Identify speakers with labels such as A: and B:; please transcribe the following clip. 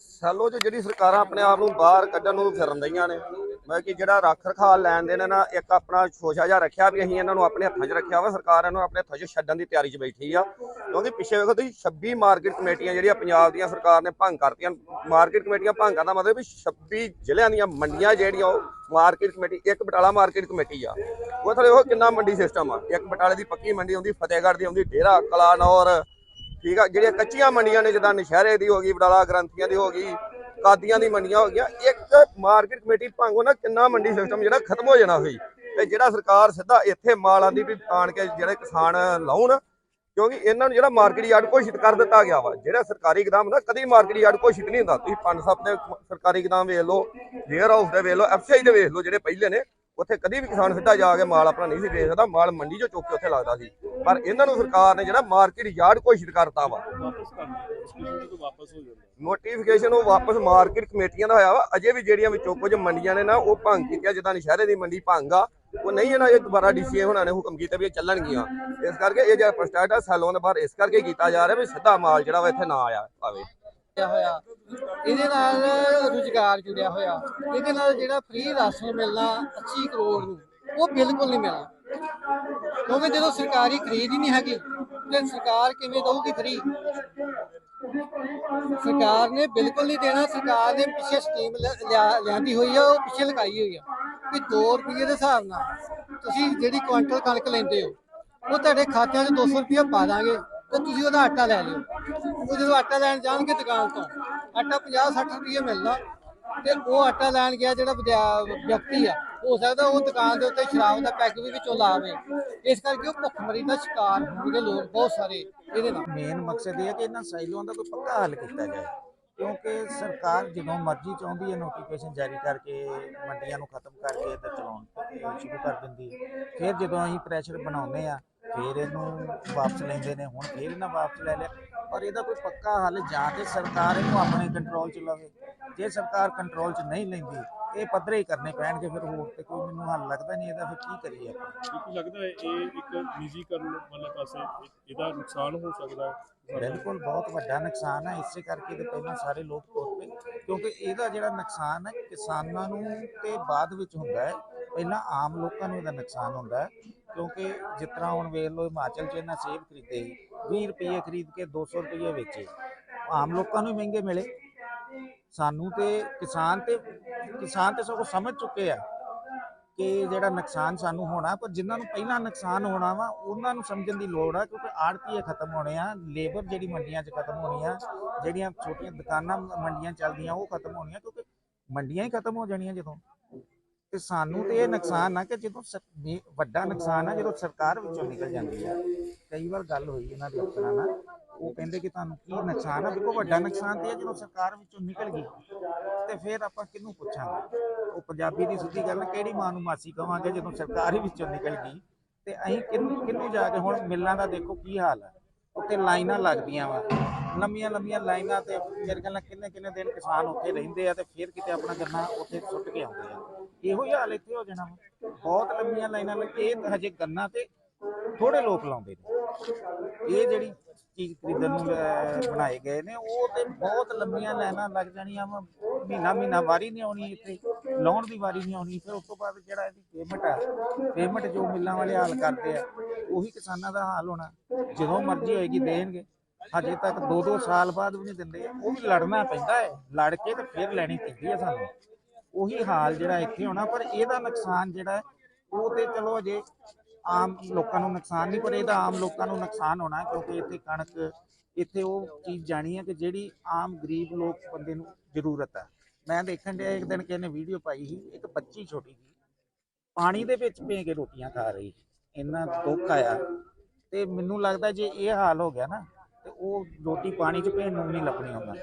A: Cello 'ਚ ਜਿਹੜੀ ਸਰਕਾਰਾਂ ਆਪਣੇ ਆਪ ਨੂੰ ਬਾਹਰ ਕੱਢਣ ਨੂੰ ਫਿਰਨ ਦਈਆਂ ਨੇ ਮੈਂ ਕਿ ਜਿਹੜਾ ਰੱਖ ਰਖਾਲ ਲੈਣ ਦੇਣ ਨੇ ਨਾ, ਇੱਕ ਆਪਣਾ ਸ਼ੋਸ਼ਾ ਜਿਹਾ ਰੱਖਿਆ ਵੀ ਅਸੀਂ ਇਹਨਾਂ ਨੂੰ ਆਪਣੇ ਹੱਥਾਂ 'ਚ ਰੱਖਿਆ ਵਾ, ਸਰਕਾਰ ਇਹਨਾਂ ਨੂੰ ਆਪਣੇ ਹੱਥਾਂ 'ਚ ਛੱਡਣ ਦੀ ਤਿਆਰੀ 'ਚ ਬੈਠੀ ਆ। ਕਿਉਂਕਿ ਪਿੱਛੇ ਵੇਖੋ ਤੁਸੀਂ 26 ਮਾਰਕੀਟ ਕਮੇਟੀਆਂ ਜਿਹੜੀਆਂ ਪੰਜਾਬ ਦੀਆਂ ਸਰਕਾਰ ਨੇ ਭੰਗ ਕਰਤੀਆਂ, ਮਾਰਕੀਟ ਕਮੇਟੀਆਂ ਭੰਗ ਕਰਨ ਦਾ ਮਤਲਬ ਵੀ 26 ਜ਼ਿਲ੍ਹਿਆਂ ਦੀਆਂ ਮੰਡੀਆਂ ਜਿਹੜੀਆਂ ਉਹ ਮਾਰਕੀਟ ਕਮੇਟੀ, ਇੱਕ ਬਟਾਲਾ ਮਾਰਕੀਟ ਕਮੇਟੀ ਆ। ਉਹ ਥਲੇ ਉਹ ਕਿੰਨਾ ਮੰਡੀ ਸਿਸਟਮ ਆ। ਇੱਕ ਬਟਾਲੇ ਦੀ ਪੱਕੀ ਮੰਡੀ ਆਉਂਦੀ ਫਤਿਹਗੜ੍ਹ ਦੀ ਆਉਂਦੀ ਡੇਰਾ, ਕਲਾਨੌਰ ਠੀਕ ਆ, ਜਿਹੜੀਆਂ ਕੱਚੀਆਂ ਮੰਡੀਆਂ ਨੇ, ਜਿੱਦਾਂ ਨਸ਼ਹਿਰੇ ਦੀ ਹੋ ਗਈ ਬਡਾਲਾ ਗ੍ਰੰਥੀਆਂ ਦੀ ਹੋ ਗਈ, ਕਾਦੀਆਂ ਦੀ ਮੰਡੀਆਂ ਹੋ ਗਈਆਂ, ਇੱਕ ਮਾਰਕੀਟ ਕਮੇਟੀ ਭੰਗੋ ਨਾ ਕਿੰਨਾ ਮੰਡੀ ਸਿਸਟਮ ਜਿਹੜਾ ਖਤਮ ਹੋ ਜਾਣਾ ਹੋਈ ਤੇ ਜਿਹੜਾ ਸਰਕਾਰ ਸਿੱਧਾ ਇੱਥੇ ਮਾਲ ਆਂਦੀ ਵੀ ਆਣ ਕੇ ਜਿਹੜੇ ਕਿਸਾਨ ਲਾਉਣ, ਕਿਉਂਕਿ ਇਹਨਾਂ ਨੂੰ ਜਿਹੜਾ ਮਾਰਕੀਟ ਯਾਰਡ ਘੋਸ਼ਿਤ ਕਰ ਦਿੱਤਾ ਗਿਆ ਵਾ, ਜਿਹੜਾ ਸਰਕਾਰੀ ਗਦਾਮ ਹੁੰਦਾ, ਕਦੀ ਮਾਰਕੀਟ ਯਾਰਡ ਘੋਸ਼ਿਤ ਨਹੀਂ ਹੁੰਦਾ। ਤੁਸੀਂ ਪੰਜ ਸੱਤ ਦੇ ਸਰਕਾਰੀ ਗਦਾਮ ਵੇਖ ਲਓ ਵੇਅਰ ਹਾਊਸ ਦੇ ਵੇਖ ਲਓ ਐਫਸੀਆਈ ਦੇ ਵੇਖ ਲਓ, ਜਿਹੜੇ ਪਹਿਲੇ ਨੇ ਉੱਥੇ ਕਦੀ ਵੀ ਕਿਸਾਨ ਸਿੱਧਾ ਜਾ ਕੇ ਮਾਲ ਆਪਣਾ ਨਹੀਂ ਸੀ ਵੇਚ ਸਕਦਾ ਮਾਲ ਮੰਡੀ 'ਚੋਂ ਚੁੱਕ ਕੇ ਉੱਥੇ ਲੱਗਦਾ ਸੀ। ਪਰ ਇਹਨਾਂ ਨੂੰ ਸਰਕਾਰ ਨੇ ਜਿਹੜਾ ਮਾਰਕੀਟ ਯਾਰਡ ਘੋਸ਼ਿਤ ਕਰਤਾ ਵਾ। ਨੋਟੀਫਿਕੇਸ਼ਨ ਉਹ ਵਾਪਸ ਮਾਰਕੀਟ ਕਮੇਟੀਆਂ ਦਾ ਹੋਇਆ ਵਾ। ਅਜੇ ਵੀ ਜਿਹੜੀਆਂ ਵਿੱਚੋਂ ਕੁਝ ਮੰਡੀਆਂ ਨੇ ਨਾ ਉਹ ਭੰਗ ਕੀਤੀਆਂ ਜਿੱਦਾਂ ਨਸ਼ਹਿਰੇ ਦੀ ਮੰਡੀ ਭੰਗ ਆ। ਉਹ ਨਹੀਂ ਇਹਨਾਂ ਇਹ ਦੁਬਾਰਾ ਡੀਸੀਏ ਹੁਣਾਂ ਨੇ ਹੁਕਮ ਕੀਤਾ ਵੀ ਇਹ ਚੱਲਣਗੀਆਂ। ਇਸ ਕਰਕੇ ਇਹ ਜਿਹੜਾ ਪ੍ਰਸਟਾਰਟ ਆ ਸੈਲੋਂ ਦੇ ਬਾਹਰ ਇਸ ਕਰਕੇ ਕੀਤਾ ਜਾ ਰਿਹਾ ਵੀ ਸਿੱਧਾ ਮਾਲ ਜਿਹੜਾ ਵਾ ਇੱਥੇ ਨਾ ਆਇਆ ਆਵੇ
B: ਜੁੜਿਆ ਹੋਇਆ। ਇਹਦੇ ਨਾਲ ਰੁਜ਼ਗਾਰ ਜੁੜਿਆ ਹੋਇਆ। ਇਹਦੇ ਨਾਲ ਜਿਹੜਾ ਫ੍ਰੀ ਰਾਸ਼ਨ ਮਿਲਣਾ 80 ਕਰੋੜ ਨੂੰ, ਉਹ ਬਿਲਕੁਲ ਨਹੀਂ ਮਿਲਣਾ। ਕਿਉਂਕਿ ਜਦੋਂ ਸਰਕਾਰੀ ਖਰੀਦ ਹੀ ਨਹੀਂ ਹੈਗੀ, ਤੇ ਸਰਕਾਰ ਕਿਵੇਂ ਦਊਗੀ ਫ੍ਰੀ ਸਰਕਾਰ ਨੇ ਬਿਲਕੁਲ ਨਹੀਂ ਦੇਣਾ। ਸਰਕਾਰ ਨੇ ਪਿੱਛੇ ਸਕੀਮ ਲਿਆ- ਲਿਆਂਦੀ ਹੋਈ ਆ, ਉਹ ਪਿੱਛੇ ਲਗਾਈ ਹੋਈ ਆ। ਕਿ 2 ਰੁਪਏ ਦੇ ਹਿਸਾਬ ਨਾਲ ਤੁਸੀਂ ਜਿਹੜੀ ਕੁਇੰਟਲ ਕਣਕ ਲੈਂਦੇ ਹੋ, ਉਹ ਤੁਹਾਡੇ ਖਾਤਿਆਂ 'ਚ 200 ਰੁਪਏ ਪਾ ਦਾਂਗੇ। ਤੇ ਤੁਸੀਂ ਉਹਦਾ ਆਟਾ ਲੈ ਲਿਓ। ਉਹ ਜਦੋਂ ਆਟਾ ਲੈਣ ਜਾਣਗੇ ਦੁਕਾਨ ਤੋਂ, ਆਟਾ 50 60 ਰੁਪਏ ਮਿਲਦਾ। ਤੇ ਉਹ ਆਟਾ ਲੈਣ ਗਿਆ ਜਿਹੜਾ ਵਿਦਿਆ- ਵਿਅਕਤੀ ਆ, ਹੋ ਸਕਦਾ ਉਹ ਦੁਕਾਨ ਦੇ ਉੱਤੇ ਸ਼ਰਾਬ ਦਾ ਪੈਕ ਵੀ ਵਿੱਚੋਂ ਲਾਵੇ ਇਸ ਕਰਕੇ ਉਹ ਭੁੱਖਮਰੀ ਦਾ ਸ਼ਿਕਾਰ ਹੋਣਗੇ ਲੋਕ ਬਹੁਤ ਸਾਰੇ ਇਹਦੇ ਨਾਲ।
C: ਮੇਨ ਮਕਸਦ ਇਹ ਹੈ ਕਿ ਇਹਨਾਂ ਸਾਈਲੋਂ ਦਾ ਕੋਈ ਪੱਕਾ ਹੱਲ ਕੀਤਾ ਜਾਏ। ਕਿਉਂਕਿ ਸਰਕਾਰ ਜਦੋਂ ਮਰਜ਼ੀ ਚਾਹੁੰਦੀ ਹੈ ਨੋਟੀਫਿਕੇਸ਼ਨ ਜਾਰੀ ਕਰਕੇ ਮੰਡੀਆਂ ਨੂੰ ਖਤਮ ਕਰਕੇ ਇੱਧਰ ਚਲਾਉਣ ਸ਼ੁਰੂ ਕਰ ਦਿੰਦੀ ਹੈ। ਫਿਰ ਜਦੋਂ ਅਸੀਂ ਪ੍ਰੈਸ਼ਰ ਬਣਾਉਂਦੇ ਆ ਫਿਰ ਇਹਨੂੰ ਵਾਪਸ ਲੈਂਦੇ ਨੇ ਹੁਣ ਫਿਰ ਇਹਨਾਂ ਵਾਪਸ ਲੈ ਲਿਆ। ਪਰ ਇਹਦਾ ਕੋਈ ਪੱਕਾ ਹੱਲ ਜਾਂ ਤੇ ਸਰਕਾਰ ਇਹਨੂੰ ਆਪਣੇ ਕੰਟਰੋਲ 'ਚ ਲਵੇ। ਜੇ ਸਰਕਾਰ ਕੰਟਰੋਲ 'ਚ ਨਹੀਂ ਲੈਂਦੀ ਇਹ ਪੱਧਰੇ ਹੀ ਕਰਨੇ ਪੈਣਗੇ ਫਿਰ ਹੋਰ ਤੇ ਕੋਈ ਮੈਨੂੰ ਹੱਲ ਲੱਗਦਾ ਨਹੀਂ ਇਹਦਾ ਫਿਰ ਕੀ ਕਰੀਏ ਆਪਾਂ?
D: ਕਿਉਂਕਿ ਲੱਗਦਾ ਹੈ ਇਹ ਇੱਕ ਨਿੱਜੀਕਰਨ ਵਾਲੇ ਪਾਸੇ ਇਹ- ਇਹਦਾ ਨੁਕਸਾਨ ਹੋ ਸਕਦਾ ਹੈ?
C: ਬਿਲਕੁਲ ਬਹੁਤ ਵੱਡਾ ਨੁਕਸਾਨ ਹੈ। ਇਸੇ ਕਰਕੇ ਤੇ ਪਹਿਲਾਂ ਸਾਰੇ ਲੋਕ ਤੁਰ ਪਏ। ਕਿਉਂਕਿ ਇਹਦਾ ਜਿਹੜਾ ਨੁਕਸਾਨ ਹੈ ਕਿਸਾਨਾਂ ਨੂੰ ਤੇ ਬਾਅਦ ਵਿੱਚ ਹੁੰਦਾ ਹੈ। ਪਹਿਲਾਂ ਆਮ ਲੋਕਾਂ ਨੂੰ ਇਹਦਾ ਨੁਕਸਾਨ ਹੁੰਦਾ ਹੈ। ਕਿਉਂਕਿ ਜਿਸ ਤਰ੍ਹਾਂ ਹੁਣ ਵੇਖ ਲਓ ਹਿਮਾਚਲ 'ਚ ਇਹਨਾਂ ਸੇਬ ਖਰੀਦੇ ਸੀ 20 ਰੁਪਏ ਖਰੀਦ ਕੇ 200 ਰੁਪਏ ਵੇਚੇ। ਆਮ ਲੋਕਾਂ ਨੂੰ ਮਹਿੰਗੇ ਮਿਲੇ। ਸਾਨੂੰ ਤੇ ਕਿਸਾਨ ਤੇ ਕਿਸਾਨ ਤੇ ਸਗੋਂ ਸਮਝ ਚੁੱਕੇ ਆ ਕਿ ਜਿਹੜਾ ਨੁਕਸਾਨ ਸਾਨੂੰ ਹੋਣਾ, ਪਰ ਜਿਨ੍ਹਾਂ ਨੂੰ ਪਹਿਲਾਂ ਨੁਕਸਾਨ ਹੋਣਾ ਵਾ, ਉਹਨਾਂ ਨੂੰ ਸਮਝਣ ਦੀ ਲੋੜ ਆ, ਕਿਉਂਕਿ ਆੜਤੀਏ ਖਤਮ ਹੋਣੇ ਆ, ਲੇਬਰ ਜਿਹੜੀ ਮੰਡੀਆਂ 'ਚ ਖਤਮ ਹੋਣੀ ਆ, ਜਿਹੜੀਆਂ ਛੋਟੀਆਂ ਦੁਕਾਨਾਂ ਮੰਡੀਆਂ ਚੱਲਦੀਆਂ, ਉਹ ਖਤਮ ਹੋਣੀਆਂ, ਕਿਉਂਕਿ ਮੰਡੀਆਂ ਹੀ ਖਤਮ ਹੋ ਜਾਣੀਆਂ ਜਦੋਂ। ਤੇ ਸਾਨੂੰ ਤੇ ਇਹ ਨੁਕਸਾਨ ਆ ਕਿ ਜਦੋਂ ਸਰ- ਵੀ ਵੱਡਾ ਨੁਕਸਾਨ ਆ, ਜਦੋਂ ਸਰਕਾਰ ਵਿੱਚੋਂ ਨਿਕਲ ਜਾਂਦੀ ਆ। ਕਈ ਵਾਰ ਗੱਲ ਹੋਈ ਇਹਨਾਂ ਦੇ ਅਫਸਰਾਂ ਨਾਲ, ਉਹ ਕਹਿੰਦੇ ਕਿ ਤੁਹਾਨੂੰ ਕੀ ਨੁਕਸਾਨ ਆ? ਦੇਖੋ, ਵੱਡਾ ਨੁਕਸਾਨ ਤੇ ਆ, ਜਦੋਂ ਸਰਕਾਰ ਵਿੱਚੋਂ ਨਿਕਲ ਗਈ, ਤੇ ਫਿਰ ਆਪਾਂ ਕਿਹਨੂੰ ਪੁੱਛਾਂਗੇ? ਉਹ ਪੰਜਾਬੀ ਦੀ ਸਿੱਧੀ ਗੱਲ ਕਿਹੜੀ ਮਾਂ ਨੂੰ ਮਾਸੀ ਕਵਾਂਗੇ ਜਦੋਂ ਸਰਕਾਰ ਹੀ ਵਿੱਚੋਂ ਨਿਕਲ ਗਈ? ਤੇ ਅਸੀਂ ਕਿਹਨੂੰ ਕਿਹਨੂੰ ਜਾ ਕੇ ਹੁਣ ਮਿੱਲਾਂ ਦਾ ਦੇਖੋ ਕੀ ਹਾਲ ਆ? ਉੱਤੇ ਲਾਈਨਾਂ ਲੱਗਦੀਆਂ ਵਾ। ਲੰਮੀਆਂ ਲੰਮੀਆਂ ਲਾਈਨਾਂ ਤੇ ਮੇਰੇ ਖਿਆਲ ਨਾਲ ਕਿੰਨੇ ਕਿੰਨੇ ਦਿਨ ਕਿਸਾਨ ਉੱਥੇ ਰਹਿੰਦੇ ਆ ਤੇ ਫਿਰ ਕਿਤੇ ਆਪਣਾ ਗੰਨਾ ਉੱਥੇ ਸੁੱਟ ਕੇ ਆਉਂਦੇ ਆ। ਇਹੋ ਹੀ ਹਾਲ ਇੱਥੇ ਹੋ ਜਾਣਾ ਵਾ। ਬਹੁਤ ਲੰਮੀਆਂ ਲਾਈਨਾਂ ਲੱਗ ਇਹ ਤਾਂ ਹਜੇ ਗੰਨਾ ਤੇ ਥੋੜੇ ਲੋਕ ਲਾਉਂਦੇ ਨੇ। ਇਹ ਜਿਹੜੀ ਚੀਜ਼ ਖਰੀਦਣ ਨੂੰ ਲੈ- ਬਣਾਏ ਗਏ ਨੇ, ਉਹ ਤੇ ਬਹੁਤ ਲੰਮੀਆਂ ਲਾਈਨਾਂ ਲੱਗ ਜਾਣੀਆਂ ਵਾ। ਮਹੀਨਾ ਮਹੀਨਾ ਵਾਰੀ ਨਹੀਂ ਆਉਣੀ ਇੱਥੇ, ਲਾਉਣ ਦੀ ਵਾਰੀ ਨਹੀਂ ਆਉਣੀ ਫਿਰ ਉਸ ਤੋਂ ਬਾਅਦ ਜਿਹੜਾ ਇਹਦੀ ਪੇਮੈਂਟ ਆ ਪੇਮੈਂਟ ਜੋ ਮਿੱਲਾਂ ਵਾਲੇ ਹਾਲ ਕਰਦੇ ਆ, ਉਹੀ ਕਿਸਾਨਾਂ ਦਾ ਹਾਲ ਹੋਣਾ। ਜਦੋਂ ਮਰਜ਼ੀ ਹੋਏਗੀ ਦੇਣਗੇ। ਹਜੇ ਤੱਕ 2-2 ਸਾਲ ਬਾਅਦ ਵੀ ਨਹੀਂ ਦਿੰਦੇ। ਉਹ ਵੀ ਲੜਨਾ ਪੈਂਦਾ ਹੈ। ਲੜ ਕੇ ਤੇ ਫਿਰ ਲੈਣੀ ਪੈਂਦੀ ਹੈ ਸਾਨੂੰ। ਉਹੀ ਹਾਲ ਜਿਹੜਾ ਇੱਥੇ ਹੋਣਾ, ਪਰ ਇਹਦਾ ਨੁਕਸਾਨ ਜਿਹੜਾ ਉਹ ਤੇ ਚਲੋ ਅਜੇ ਆਮ ਲੋਕਾਂ ਨੂੰ ਨੁਕਸਾਨ ਨਹੀਂ, ਪਰ ਇਹਦਾ ਆਮ ਲੋਕਾਂ ਨੂੰ ਨੁਕਸਾਨ ਹੋਣਾ, ਕਿਉਂਕਿ ਇੱਥੇ ਕਣਕ, ਇੱਥੇ ਉਹ ਚੀਜ਼ ਜਾਣੀ ਹੈ ਕਿ ਜਿਹੜੀ ਆਮ ਗਰੀਬ ਲੋਕ ਬੰਦੇ ਨੂੰ ਜ਼ਰੂਰਤ ਹੈ। ਮੈਂ ਦੇਖਣ ਡਿਆ ਇੱਕ ਦਿਨ ਕਿਸੇ ਨੇ ਵੀਡੀਓ ਪਾਈ ਸੀ, ਇੱਕ ਬੱਚੀ ਛੋਟੀ ਜੀ ਪਾਣੀ ਦੇ ਵਿੱਚ ਭੇ ਕੇ ਰੋਟੀਆਂ ਖਾ ਰਹੀ, ਇੰਨਾ ਦੁੱਖ ਆਇਆ। ਤੇ ਮੈਨੂੰ ਲੱਗਦਾ ਜੇ ਇਹ ਹਾਲ ਹੋ ਗਿਆ ਨਾ, ਤੇ ਉਹ ਰੋਟੀ ਪਾਣੀ 'ਚ ਭੇਣ ਨੂੰ ਨਹੀਂ ਲੱਭਣੀ ਹੁੰਦਾ